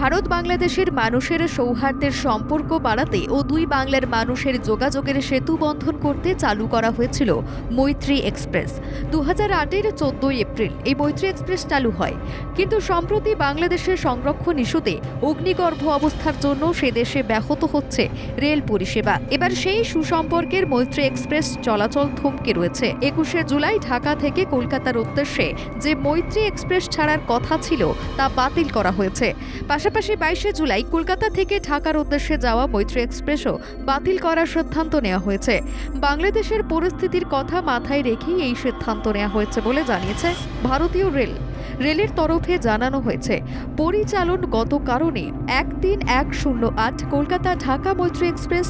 ভারত বাংলাদেশের মানুষের সৌহার্দ্যের সম্পর্ক বাড়াতে ও দুই বাংলার মানুষের যোগাযোগের সেতু বন্ধন করতে চালু করা হয়েছিল মৈত্রী এক্সপ্রেস। দু হাজার আটের চোদ্দই এপ্রিল এই মৈত্রী এক্সপ্রেস চালু হয়। কিন্তু সম্প্রতি বাংলাদেশের সংরক্ষণ ইস্যুতে অগ্নিগর্ভ অবস্থার জন্য সে দেশে ব্যাহত হচ্ছে রেল পরিষেবা। এবার সেই সুসম্পর্কের মৈত্রী এক্সপ্রেস চলাচল থমকে রয়েছে। একুশে জুলাই ঢাকা থেকে কলকাতার উদ্দেশ্যে যে মৈত্রী এক্সপ্রেস ছাড়ার কথা ছিল তা বাতিল করা হয়েছে। পাশাপাশি বাইশে জুলাই কলকাতা থেকে ঢাকার উদ্দেশ্যে যাওয়া মৈত্রী এক্সপ্রেসও বাতিল করার সিদ্ধান্ত নেওয়া হয়েছে। বাংলাদেশের পরিস্থিতির কথা মাথায় রেখেই এই সিদ্ধান্ত নেওয়া হয়েছে বলে জানিয়েছে ভারতীয় রেল। রেলের তরফে জানানো হয়েছে পরিচালনগত কারণে এক তিন এক শূন্য আট কলকাতা ঢাকা মৈত্রী এক্সপ্রেস,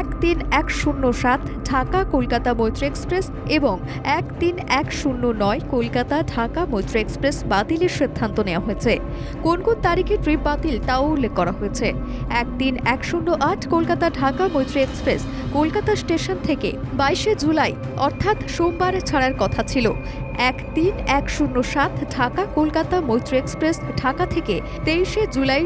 এক তিন এক শূন্য সাত ঢাকা কলকাতা মৈত্রী এক্সপ্রেস এবং এক তিন এক শূন্য নয় কলকাতা ঢাকা মৈত্রী এক্সপ্রেস বাতিলের সিদ্ধান্ত নেওয়া হয়েছে। কোন কোন তারিখে ট্রিপ বাতিল তাও উল্লেখ করা হয়েছে। এক তিন এক শূন্য আট কলকাতা ঢাকা মৈত্রী এক্সপ্রেস কলকাতা স্টেশন থেকে বাইশে জুলাই, অর্থাৎ সোমবার ছাড়ার কথা ছিল। এক তিন এক শূন্য সাত ঢাকা কলকাতা মৈত্রী এক্সপ্রেস ঢাকা থেকে তেইশে জুলাই,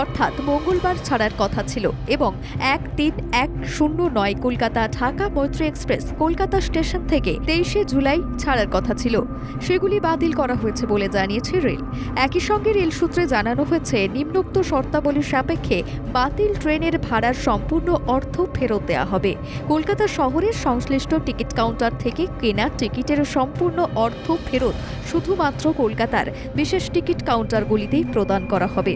অর্থাৎ মঙ্গলবার ছাড়ার কথা ছিল এবং এক তিন এক শূন্য নয় কলকাতা ঢাকা মৈত্রী এক্সপ্রেস কলকাতা স্টেশন থেকে তেইশে জুলাই ছাড়ার কথা ছিল। সেগুলি বাতিল করা হয়েছে বলে জানিয়েছে রেল। একই সঙ্গে রেল সূত্রে জানানো হয়েছে, নিম্নোক্ত শর্তাবলীর সাপেক্ষে বাতিল ট্রেনের ভাড়ার সম্পূর্ণ অর্থ ফেরত দেওয়া হবে। কলকাতা শহরের সংশ্লিষ্ট টিকিট কাউন্টার থেকে কেনা টিকিটের সম্পূর্ণ অর্থ ফেরত শুধুমাত্র কলকাতার বিশেষ টিকিট কাউন্টারগুলিতেই প্রদান করা হবে।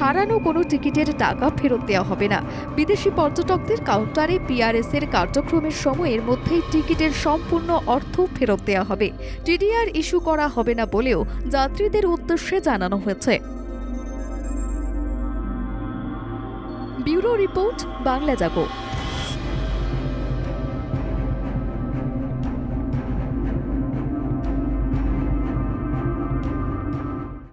হারানো কোনো টিকিটের টাকা ফেরত দেওয়া হবে না। বিদেশি পর্যটকদের কাউন্টারে পিআরএস এর কার্যক্রমের সময়ের মধ্যেই টিকিটের সম্পূর্ণ অর্থ ফেরত দেওয়া হবে। টিডিআর ইস্যু করা হবে না বলেও যাত্রীদের উদ্দেশ্যে জানানো হয়েছে। Bureau report, Bangla Jago.